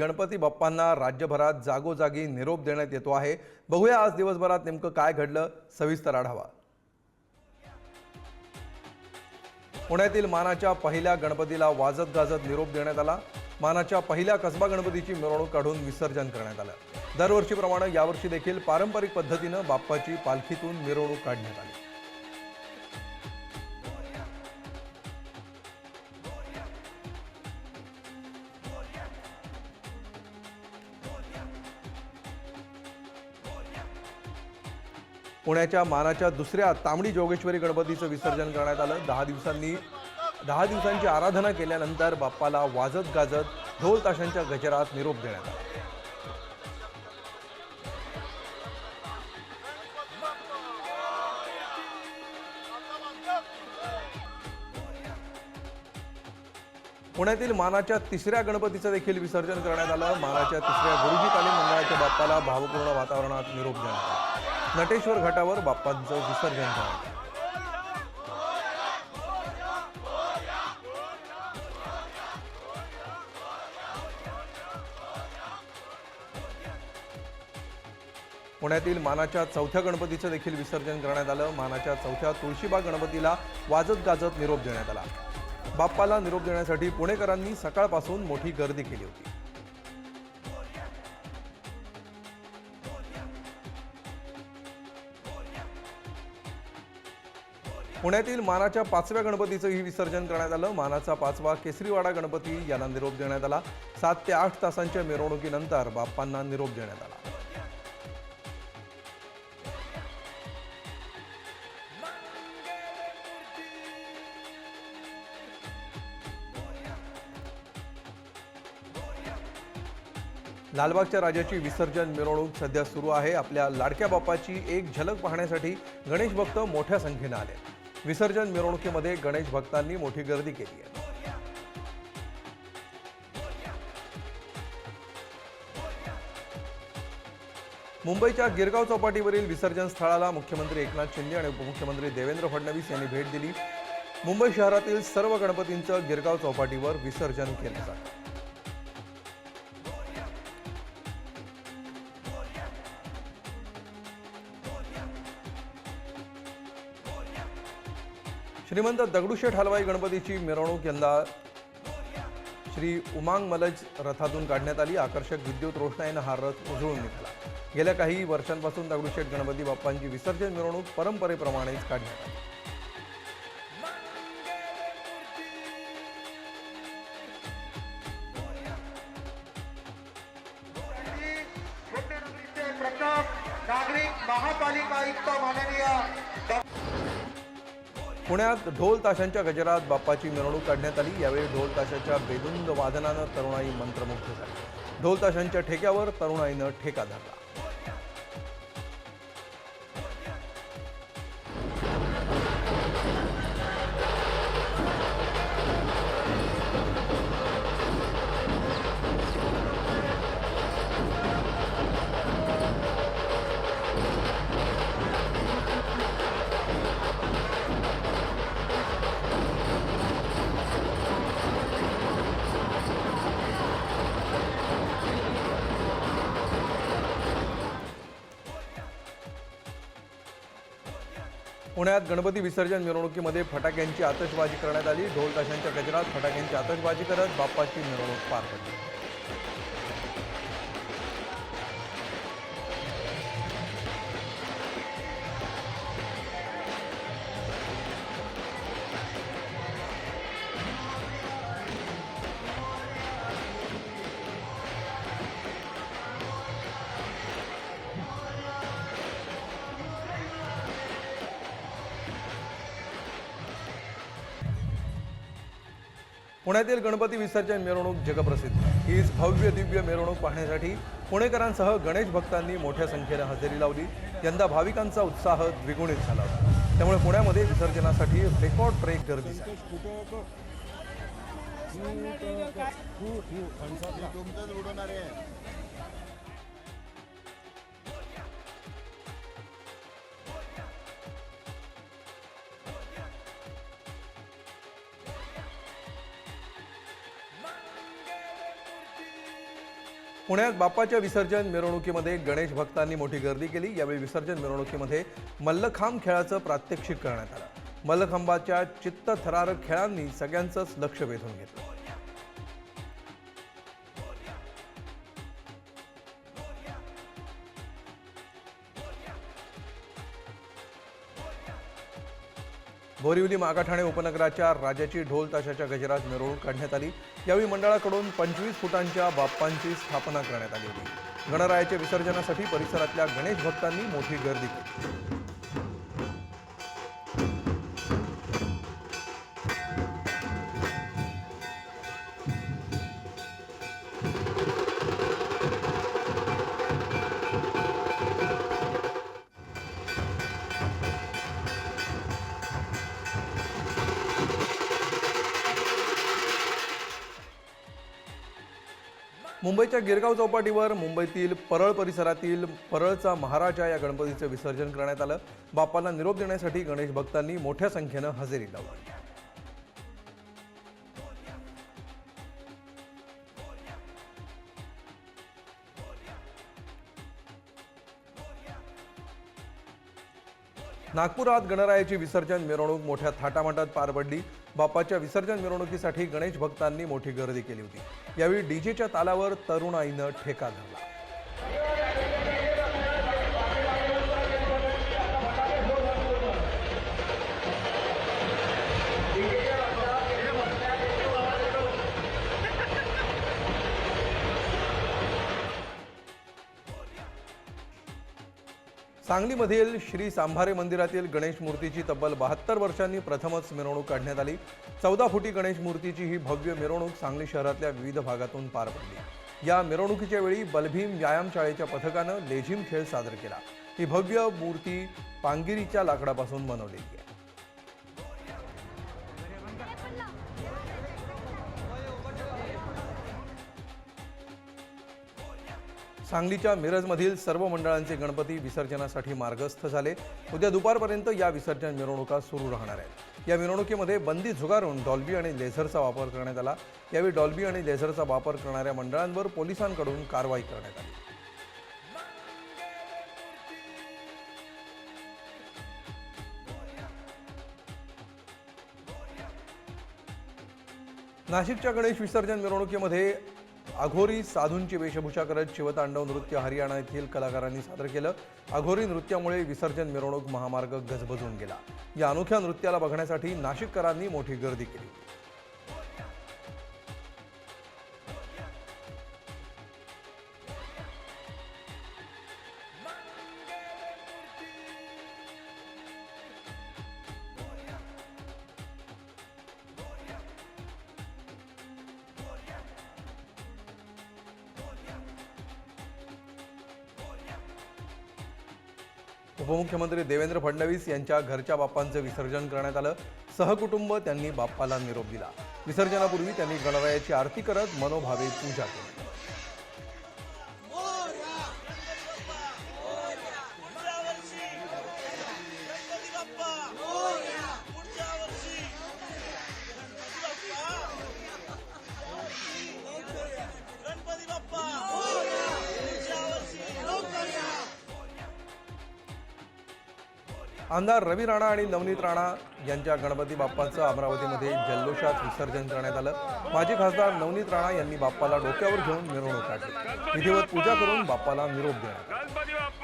गणपती बाप्पांना राज्यभरात जागोजागी निरोप देण्यात येतो आहे. बघूया आज दिवसभरात नेमकं काय घडलं. सविस्तर आढावा. पुण्यातील मानाच्या पहिल्या गणपतीला वाजत गाजत निरोप देण्यात आला. मानाच्या पहिल्या कसबा गणपतीची मिरवणूक काढून विसर्जन करण्यात आलं. दरवर्षीप्रमाणे यावर्षी देखील पारंपरिक पद्धतीनं बाप्पाची पालखीतून मिरवणूक काढण्यात आली. पुण्याच्या मानाच्या दुसऱ्या तांबडी जोगेश्वरी गणपतीचं विसर्जन करण्यात आलं. दहा दिवसांनी दहा दिवसांची आराधना केल्यानंतर बाप्पाला वाजत गाजत ढोल ताशांच्या गजरात निरोप देण्यात आला. पुण्यातील मानाच्या तिसऱ्या गणपतीचं देखील विसर्जन करण्यात आलं. मानाच्या तिसऱ्या गुरुजी तालीम मंडळाच्या बाप्पाला भावपूर्ण वातावरणात निरोप देण्यात आला. नटेश्वर घाटावर बाप्पांचं विसर्जन झालं. पुण्यातील मानाच्या चौथ्या गणपतीचं देखील विसर्जन करण्यात आलं. मानाच्या चौथ्या तुळशीबाग गणपतीला वाजत गाजत निरोप देण्यात आला. बाप्पाला निरोप देण्यासाठी पुणेकरांनी सकाळपासून मोठी गर्दी केली होती. पुण्यातील मानाच्या पाचव्या गणपतीचंही विसर्जन करण्यात आलं. मानाचा पाचवा केसरीवाडा गणपती याला निरोप देण्यात आला. सात ते आठ तासांच्या मिरवणुकीनंतर बाप्पांना निरोप देण्यात आला. लालबागच्या राजाची विसर्जन मिरवणूक सध्या सुरू आहे. आपल्या लाडक्या बाप्पाची एक झलक पाहण्यासाठी गणेश भक्त मोठ्या संख्येनं आले. विसर्जन मिरवणुकीमध्ये गणेश भक्तांनी मोठी गर्दी केली आहे. मुंबईच्या गिरगाव चौपाटीवरील विसर्जन स्थळाला मुख्यमंत्री एकनाथ शिंदे आणि उपमुख्यमंत्री देवेंद्र फडणवीस यांनी भेट दिली. मुंबई शहरातील सर्व गणपतींचं गिरगाव चौपाटीवर विसर्जन केलं जातं. श्रीमंत दगडूशेठ हलवाई गणपतीची मिरवणूक यंदा श्री उमांग मलज रथातून काढण्यात आली. आकर्षक विद्युत रोषणाईनं हा रथ उजळून निघाला. गेल्या काही वर्षांपासून दगडूशेठ गणपती बाप्पांची विसर्जन मिरवणूक परंपरेप्रमाणेच काढण्यात आली. पुण्यात ढोल ताशांच्या गजरात बाप्पाची मिरवणूक काढण्यात आली. यावेळी ढोल ताशाच्या बेदुंद वादनानं तरुणाई मंत्रमुग्ध झाली. ढोल ताशांच्या ठेक्यावर तरुणाईनं ठेका धरला. पुण्यात गणपती विसर्जन मिरवणुकीमध्ये फटाक्यांची आतषबाजी करण्यात आली. ढोल ताशांच्या गजरात फटाक्यांची आतषबाजी करत बाप्पाची मिरवणूक पार पडली. पुण्यातील गणपती विसर्जन मिरवणूक जगप्रसिद्ध. हीच भव्य दिव्य मिरवणूक पाहण्यासाठी पुणेकरांसह गणेश भक्तांनी मोठ्या संख्येनं हजेरी लावली. यंदा भाविकांचा उत्साह द्विगुणित झाला होता. त्यामुळे पुण्यामध्ये विसर्जनासाठी रेकॉर्ड ब्रेक गर्दी झाली. पुण्यात बाप्पाच्या विसर्जन मिरवणुकीमध्ये गणेश भक्तांनी मोठी गर्दी केली. यावेळी विसर्जन मिरवणुकीमध्ये मल्लखांब खेळाचं प्रात्यक्षिक करण्यात आलं. मल्लखांबाच्या चित्तथरारक खेळांनी सगळ्यांचंच लक्ष वेधून घेतलं. बोरिवली मागाठाणे उपनगराच्या राजाची ढोल ताशाच्या गजरात मिरवणूक काढण्यात आली. यावेळी मंडळाकडून पंचवीस फुटांच्या बाप्पांची स्थापना करण्यात आली होती. गणरायाच्या विसर्जनासाठी परिसरातल्या गणेश भक्तांनी मोठी गर्दी केली. मुंबईच्या गिरगाव चौपाटीवर मुंबईतील परळ परिसरातील परळचा महाराजा या गणपतीचं विसर्जन करण्यात आलं. बाप्पाला निरोप देण्यासाठी गणेश भक्तांनी मोठ्या संख्येनं हजेरी लावली. नागपुरात गणरायाची विसर्जन मिरवणूक मोठ्या थाटामाटात पार पडली बाप्पाच्या विसर्जन मिरवणुकीसाठी गणेश भक्तांनी मोठी गर्दी केली होती. यावेळी डीजेच्या तालावर तरुणाईनं ठेका धरला. सांगलीमधील श्री सांभारे मंदिरातील गणेश मूर्तीची तब्बल बहात्तर वर्षांनी प्रथमच मिरवणूक काढण्यात आली. चौदा फुटी गणेश मूर्तीची ही भव्य मिरवणूक सांगली शहरातल्या विविध भागातून पार पडली. या मिरवणुकीच्या वेळी बलभीम व्यायामशाळेच्या पथकानं लेझिम खेळ सादर केला. ही भव्य मूर्ती पांगिरीच्या लाकडापासून बनवलेली आहे. सांगलीच्या मिरजमधील सर्व मंडळांचे गणपती विसर्जनासाठी मार्गस्थ झाले. उद्या दुपारपर्यंत या विसर्जन मिरवणुका सुरू राहणार आहेत. या मिरवणुकीमध्ये बंदी झुगारून डॉल्बी आणि लेझरचा वापर करण्यात आला. यावेळी डॉल्बी आणि लेझरचा वापर करणाऱ्या मंडळांवर पोलिसांकडून कारवाई करण्यात आली. नाशिकच्या गणेश विसर्जन मिरवणुकीमध्ये अघोरी साधूंची वेशभूषा करत शिवतांडव नृत्य हरियाणा येथील कलाकारांनी सादर केलं. अघोरी नृत्यामुळे विसर्जन मिरवणूक महामार्ग गजबजून गेला. या अनोख्या नृत्याला बघण्यासाठी नाशिककरांनी मोठी गर्दी केली. उपमुख्यमंत्री देवेंद्र फडणवीस यांच्या घरच्या बाप्पांचं विसर्जन करण्यात आलं. सहकुटुंब त्यांनी बाप्पाला निरोप दिला. विसर्जनापूर्वी त्यांनी गणरायाची आरती करत मनोभावे पूजा केली. आमदार रवी राणा आणि नवनीत राणा यांच्या गणपती बाप्पाचं अमरावतीमध्ये जल्लोषात विसर्जन करण्यात आलं. माजी खासदार नवनीत राणा यांनी बाप्पाला डोक्यावर घेऊन मिरवणूक काढली. विधिवत पूजा करून बाप्पाला निरोप देण्यात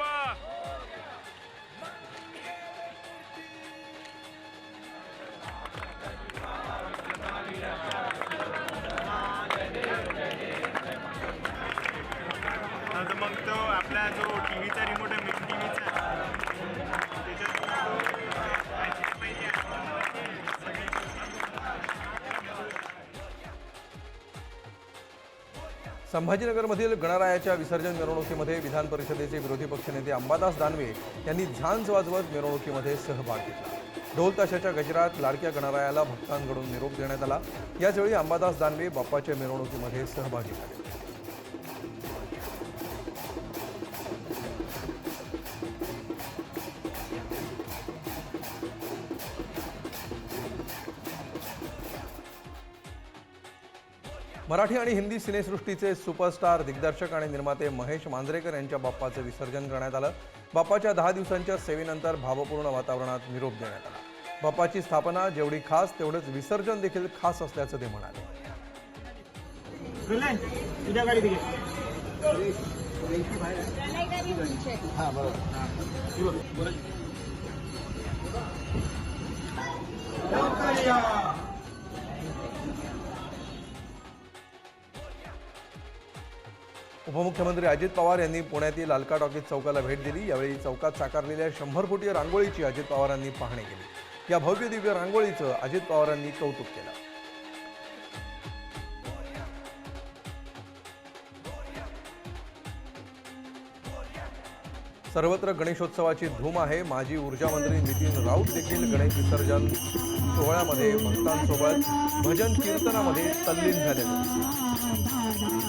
संभाजीनगरमधील गणरायाच्या विसर्जन मिरवणुकीमध्ये विधान परिषदेचे विरोधी पक्षनेते अंबादास दानवे यांनी झांज वाजवत मिरवणुकीमध्ये सहभाग घेतला. ढोल ताशाच्या गजरात लाडक्या गणरायाला भक्तांकडून निरोप देण्यात आला. याचवेळी अंबादास दानवे बाप्पाच्या मिरवणुकीमध्ये सहभागी झाले. मराठी आणि हिंदी सिनेसृष्टीचे सुपरस्टार दिग्दर्शक आणि निर्माते महेश मांजरेकर यांच्या बाप्पाचं विसर्जन करण्यात आलं. बाप्पाच्या दहा दिवसांच्या सेवेनंतर भावपूर्ण वातावरणात निरोप देण्यात आला. बाप्पाची स्थापना जेवढी खास तेवढंच विसर्जन देखील खास असल्याचं ते म्हणाले. उपमुख्यमंत्री अजित पवार यांनी पुण्यातील अलका टॉकीज चौकाला भेट दिली. यावेळी चौकात साकारलेल्या शंभर फुटी रांगोळीची अजित पवारांनी पाहणी केली. या भव्य दिव्य रांगोळीचं अजित पवारांनी कौतुक केलं. सर्वत्र गणेशोत्सवाची धूम आहे. माजी ऊर्जा मंत्री नितीन राऊत देखील गणेश विसर्जन सोहळ्यामध्ये भक्तांसोबत भजन कीर्तनामध्ये तल्लीन झाले होते